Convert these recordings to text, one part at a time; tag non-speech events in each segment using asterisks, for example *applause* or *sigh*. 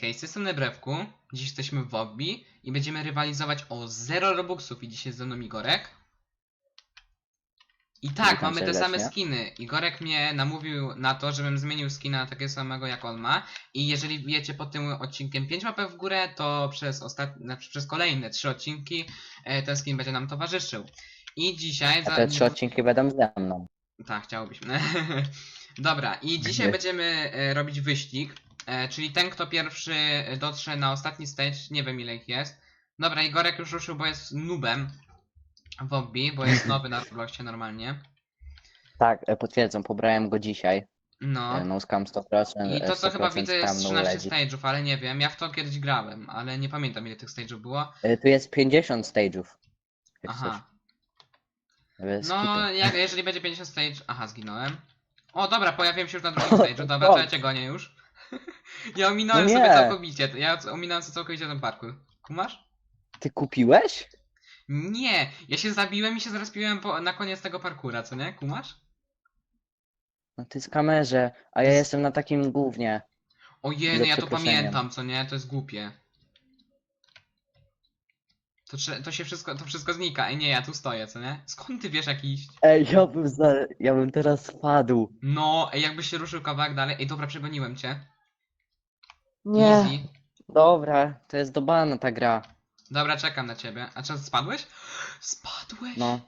Hej, z tej strony Brewku. Dziś jesteśmy w Wobby i będziemy rywalizować o 0 Robuxów i dzisiaj jest ze mną Igorek. I tak, Witam mamy te same skiny. Igorek mnie namówił na to, żebym zmienił skina na takiego samego jak on ma. I jeżeli wbijecie pod tym odcinkiem 5 łapek w górę, to przez, ostat... znaczy przez kolejne 3 odcinki e, ten skin będzie nam towarzyszył. I dzisiaj... A te trzy odcinki będą ze mną. Tak, chciałobyśmy. *laughs* Dobra, i dzisiaj będziemy e, robić wyścig. E, czyli ten, kto pierwszy dotrze na ostatni stage, nie wiem ile ich jest. Dobra, Igorek już ruszył, bo jest noobem w Obbi, bo jest *laughs* nowy na Robloxie normalnie. Tak, e, potwierdzam, pobrałem go dzisiaj. No. No, no scam 100%. I to co 100% chyba widzę jest scam, no 13 legit. stage'ów, ale nie wiem. Ja w to kiedyś grałem, ale nie pamiętam ile tych stage'ów było. E, Tu jest 50 stage'ów. Jak Aha. Bez No, kitu. jak, jeżeli będzie 50 stage... Aha, zginąłem. O, dobra, pojawiłem się już na *laughs* drugim stage'u. Dobra, to ja cię gonię już. Ja ominąłem No sobie nie. całkowicie. Ja ominąłem sobie całkowicie ten parkour. Kumasz? Ty kupiłeś? Nie! Ja się zabiłem i się zrespiłem po, na koniec tego parkura, co nie? Kumasz? No ty z kamerze, a ja jestem na takim głównie. Ojej, Za ja to przeproszeniem. pamiętam, co nie? To jest głupie. To, trze- to się wszystko, to wszystko znika. Ej, nie, ja tu stoję, co nie? Skąd ty wiesz jak iść? Ej, ja bym, za... ja bym teraz spadł. No, ej, jakbyś się ruszył kawałek dalej. Ej, dobra, przegoniłem cię. Nie. Easy. Dobra, to jest do bana ta gra. Dobra, czekam na ciebie. A czy spadłeś? Spadłeś? No.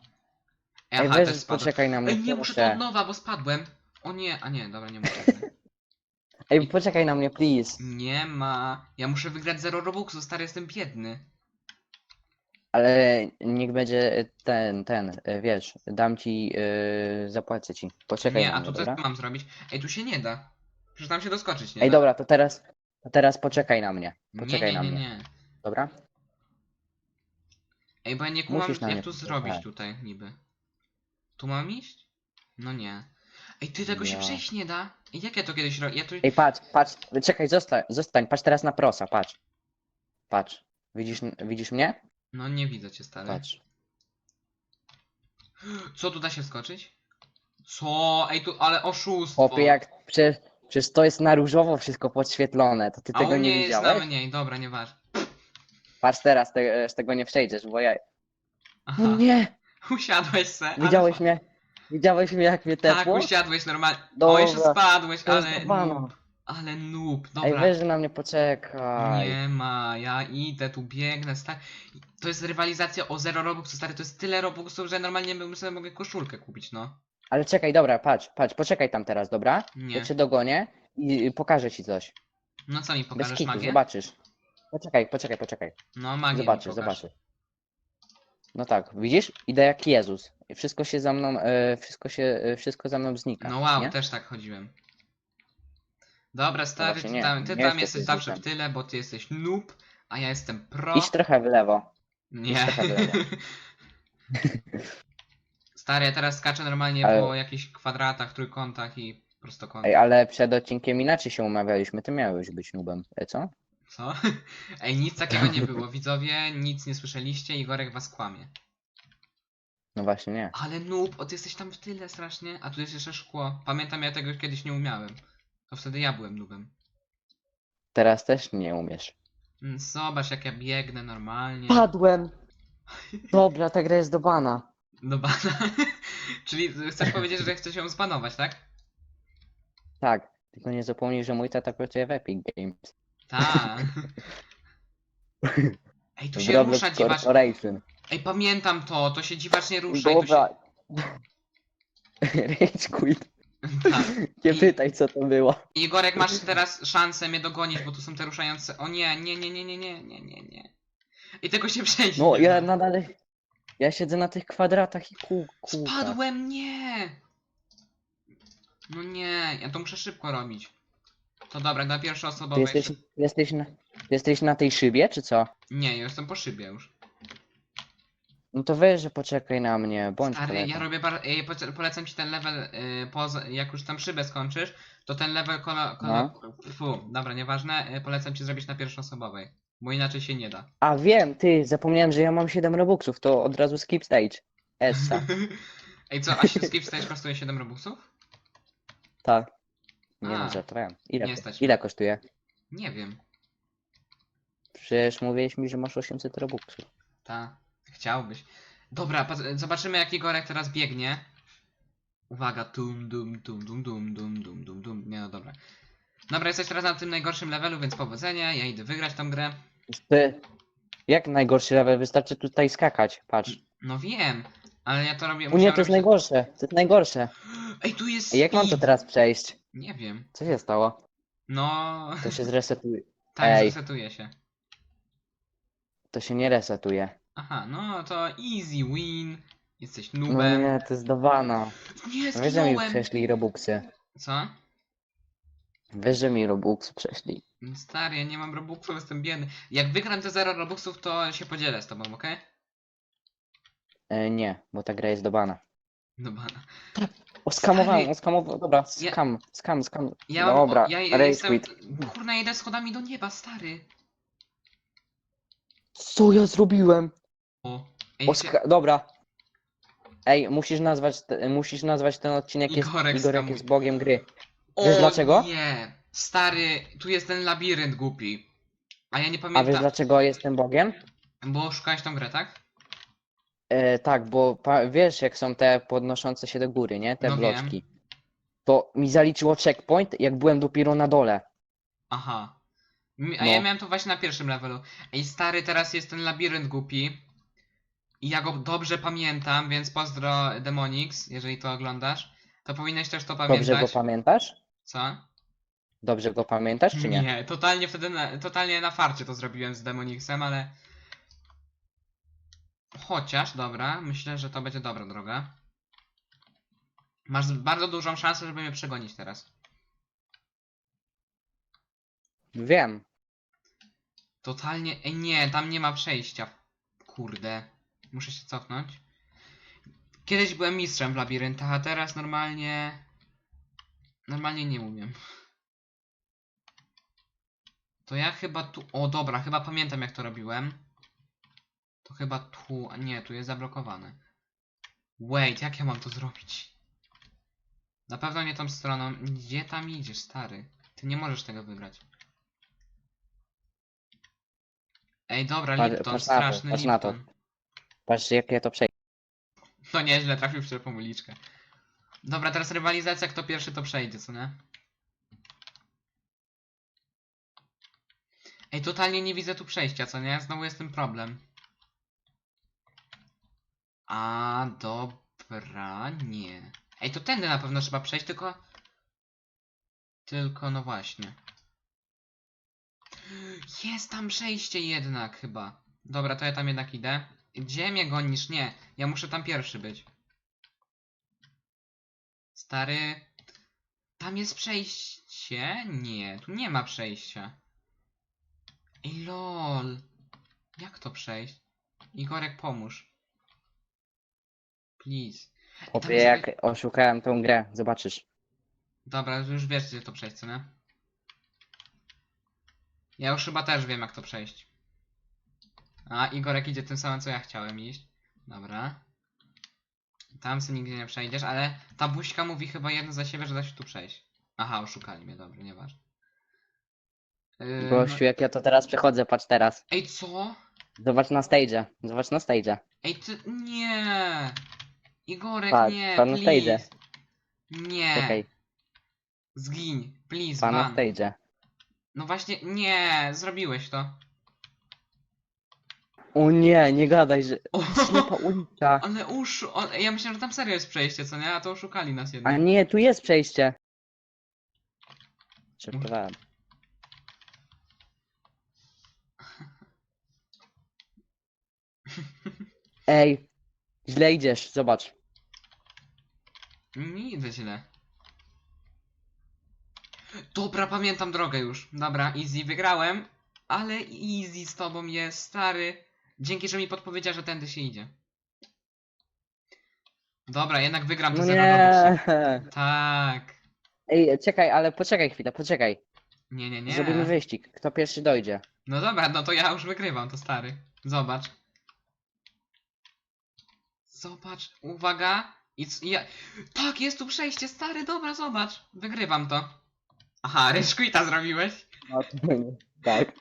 Ej, aha, weź też spadłem. poczekaj na mnie. Ej, nie, muszę to proszę. od nowa, bo spadłem. O nie, a nie, dobra, nie muszę. *laughs* Ej, poczekaj na mnie, please. Nie ma. Ja muszę wygrać 0 Robuxu, stary, jestem biedny. Ale niech będzie ten, ten, e, wiesz, dam ci, yy, zapłacę ci. Poczekaj nie, na a mnie, tu co dobra? mam zrobić? Ej, tu się nie da. Przecież tam się doskoczyć nie Ej, da. dobra, to teraz, to teraz poczekaj na mnie. nie, Poczekaj nie, na nie, mnie, nie. dobra? Ej, bo ja nie kumam, Musisz na jak mnie tu poczekać. zrobić tutaj niby. Tu mam iść? No nie. Ej, ty tego się przejść nie da? Ej, jak ja to kiedyś robię? Ja tu... Ej, patrz, patrz, czekaj, zostań, zostań, patrz teraz na prosa, patrz. Patrz, widzisz, widzisz mnie? No nie widzę cię, stary. Patrz. Co, tu da się skoczyć? Co? Ej, tu, ale oszustwo. Chłopie, jak, przecież, przecież to jest na różowo wszystko podświetlone, to ty A tego u nie mnie jest na widziałeś? mniej, dobra, nieważne. Patrz teraz, te, z tego nie przejdziesz, bo ja... Aha, No nie, usiadłeś se. ale widziałeś fa- mnie? Widziałeś mnie jak mnie Tak, tepło? usiadłeś normalnie. O, Dobra, jeszcze spadłeś, to jest ale noob. Ale noob, Ej, dobra. weź, że na mnie poczekaj. Nie ma, ja idę, tu biegnę, stary. To jest rywalizacja o 0 Robuxów, stary, to jest tyle Robuxów, że normalnie bym sobie mogę koszulkę kupić, no. Ale czekaj, dobra, patrz, patrz, poczekaj tam teraz, dobra? Nie. Ja cię dogonię i pokażę ci coś. No co mi Bez pokażesz, kitu, magię? zobaczysz. Poczekaj, poczekaj, poczekaj. No magię mi Zobaczysz, pokaż. zobaczysz. No tak, widzisz? Idę jak Jezus. I Wszystko się za mną, e, wszystko się, e, wszystko za mną znika. No wow, nie? też tak chodziłem. Dobra, stary, właśnie ty nie, tam, ty nie tam jesteś jesteś zawsze w Jezusem. tyle, bo ty jesteś noob, a ja jestem pro. Idź trochę w lewo. Nie. trochę w lewo. *laughs* Stary, ja teraz skaczę normalnie Ale- po jakichś kwadratach, trójkątach i prostokątach. Ej, ale przed odcinkiem inaczej się umawialiśmy, ty miałeś być nubem. E, co? Co? *laughs* Ej, nic takiego nie było. Widzowie, nic nie słyszeliście, Igorek was kłamie. No właśnie nie. Ale noob, o ty jesteś tam w tyle strasznie, a tu jest jeszcze szkło. Pamiętam, ja tego kiedyś nie umiałem. To wtedy ja byłem noobem. Teraz też nie umiesz. Mm, Zobacz, jak ja biegnę normalnie. Padłem! *laughs* Dobra, ta gra jest do bana. *laughs* Do bana. Czyli chcesz powiedzieć, że chcesz ją zbanować, tak? Tak, tylko nie zapomnij, że mój tata pracuje w Epic Games. Tak. *laughs* Ej, tu W się Roblox rusza dziwacz. Corporation. Ej, pamiętam to, to się dziwacznie rusza. i tu Dobra. *laughs* Rage quit. Się... Tak. Nie I- pytaj co to było. Igorek, masz teraz szansę mnie dogonić, bo tu są te ruszające. O nie, nie, nie, nie, nie, nie, nie, nie, nie. I tego się przejść. No ja da. nadal... Ja siedzę na tych kwadratach i kół, kółkach. Spadłem, nie! No nie, ja to muszę szybko robić. To dobra, na pierwsze Ty osobowe. jesteś, jesteś, na, ty jesteś na tej szybie, czy co? Nie, ja jestem po szybie już. No to weź, że poczekaj na mnie, bądź Stary, ja robię bar... poce- polecam ci ten level, y, poza... jak już tam szybę skończysz, to ten level kolo... kolo... No. Fu, dobra, nieważne, y, polecam ci zrobić na pierwszoosobowej. Bo inaczej się nie da. A wiem, ty, zapomniałem, że ja mam 7 robuxów, to od razu skip stage. Essa. *laughs* Ej, co, a się skip stage kosztuje 7 robuxów? Tak. Nie A. wiem. Ile, Nie stać ile kosztuje? Nie wiem. Przecież mówiłeś mi, że masz 800 robuxów. Ta, chciałbyś. Dobra, zobaczymy jaki Gorek teraz biegnie. Uwaga, tum, dum, tum, dum, dum, dum, dum, dum, dum. Nie no, dobra. Dobra, jesteś teraz na tym najgorszym levelu, więc powodzenia. Ja idę wygrać tą grę. Ty, jak najgorszy level? Wystarczy tutaj skakać, patrz. No wiem, ale ja to robię. U nie, musiałem to jest robić- najgorsze, to jest najgorsze. Ej, tu jest. Ej, Jak mam to speed. teraz przejść? Nie wiem. Co się stało? No. To się zresetuje. *laughs* Tak, Ej. zresetuje się. To się nie resetuje. Aha, no to easy win. Jesteś No nie, to jest dowana. nie, Wiesz, że mi zginąłem. przeszli robuxy. Co? Wiesz, że mi robuxy przeszli. Stary, ja nie mam robuxów, jestem biedny. Jak wygram te 0 robuxów, to się podzielę z tobą, okej? E, nie, bo ta gra jest do bana. No bana. Oskamowałem, Stary. oskamowałem. Dobra, Ja- skam, skam, skam. Ja mam, Dobra, ja, ja rage jestem, quit. kurna, idę schodami do nieba, stary. Co ja zrobiłem? O, ej, się, Oska dobra. Ej, musisz nazwać, te, musisz nazwać ten odcinek jest Igorek jest bogiem gry. O, wiesz dlaczego? nie, stary, tu jest ten labirynt głupi. A ja nie A wiesz pamiętam, dlaczego jestem bogiem? bo szukałeś tą grę, tak? E, tak, bo pa, wiesz jak są te podnoszące się do góry, nie? Te No wiem. bloczki. To mi zaliczyło checkpoint, jak byłem dopiero na dole. Aha. Mi- A No. ja miałem to właśnie na pierwszym levelu. Ej, stary, teraz jest ten labirynt głupi. I ja go dobrze pamiętam, więc pozdro Demonix, jeżeli to oglądasz. To powinieneś też to pamiętać. Dobrze go pamiętasz? Co? Dobrze go pamiętasz, czy nie? Nie, totalnie wtedy na, totalnie na farcie to zrobiłem z Demonixem, ale... Chociaż, dobra, myślę, że to będzie dobra droga. Masz bardzo dużą szansę, żeby mnie przegonić teraz. Wiem. Totalnie... Ej, nie, tam nie ma przejścia. Kurde. Muszę się cofnąć. Kiedyś byłem mistrzem w labiryntach, a teraz normalnie... Normalnie nie umiem. To ja chyba tu... O, dobra, chyba pamiętam jak to robiłem. To chyba tu... a Nie, tu jest zablokowane. Wait, jak ja mam to zrobić? Na pewno nie tą stroną. Gdzie tam idziesz, stary? Ty nie możesz tego wygrać. Ej, dobra, Patrz- Lipton, patrz na to, straszny patrz na to. Lipton. Patrz jak ja to przejdę. No nieźle, trafił w ślepą uliczkę. Dobra, teraz rywalizacja, kto pierwszy to przejdzie, co nie? Ej, totalnie nie widzę tu przejścia, co nie? Znowu jest ten problem. A, dobra, nie. Ej, to tędy na pewno trzeba przejść, tylko... Tylko, no właśnie. Jest tam przejście jednak, chyba. Dobra, to ja tam jednak idę. Gdzie mnie gonisz? Nie, ja muszę tam pierwszy być. Stary... Tam jest przejście? Nie, tu nie ma przejścia. Ej, lol. Jak to przejść? Igorek, pomóż. Please. Chłopie, jest jak oszukałem tą grę, zobaczysz. Dobra, już wiesz, gdzie to przejść, co nie? Ja już chyba też wiem, jak to przejść. A, Igorek idzie tym samym, co ja chciałem iść. Dobra. Tam sobie nigdzie nie przejdziesz, ale ta buźka mówi chyba jedno za siebie, że da się tu przejść. Aha, oszukali mnie, dobra, nieważne. Yy, Gościu, jak ja to teraz przechodzę, patrz teraz. Ej, co? Zobacz na stage. Zobacz na stage. Ej, ty... Nie! Igorek, Patrz, nie, pan na please. Nie. Czekaj, Zgiń, please, pan na ban. stage. No właśnie, nie, zrobiłeś to. O nie, nie gadaj, że... O, Ślepa ulica. *laughs* ale uszu, o, ja myślałem, że tam serio jest przejście, co nie? A to oszukali nas A jednak. nie, tu jest przejście. Żartowałem. *laughs* Ej, źle idziesz, zobacz. Nie idę źle. Dobra, pamiętam drogę już. Dobra, easy, wygrałem. Ale easy z tobą jest, stary. Dzięki, że mi podpowiedział, że tędy się idzie. Dobra, jednak wygram to No zero nie. robuxów. Tak. Ej, czekaj, ale poczekaj chwilę, poczekaj. Nie, nie, nie. Zrobimy wyścig. Kto pierwszy dojdzie? No dobra, no to ja już wygrywam, to stary. Zobacz. Zobacz, uwaga. I c- ja... Tak, jest tu przejście, stary, dobra, zobacz. Wygrywam to. Aha, Rage Quita zrobiłeś? No, to nie. Tak.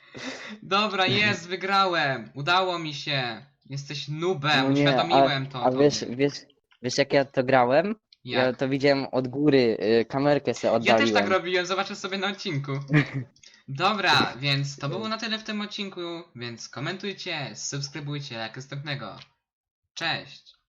Dobra, jest, wygrałem. Udało mi się. Jesteś nubem, No nie, uświadomiłem to. A tobie. wiesz, wiesz, wiesz jak ja to grałem? Ja Jak? to widziałem od góry, y, kamerkę sobie Ja oddaliłem. też tak robiłem, zobaczę sobie na odcinku. *laughs* Dobra, więc to było na tyle w tym odcinku, więc komentujcie, subskrybujcie, jak następnego. Cześć!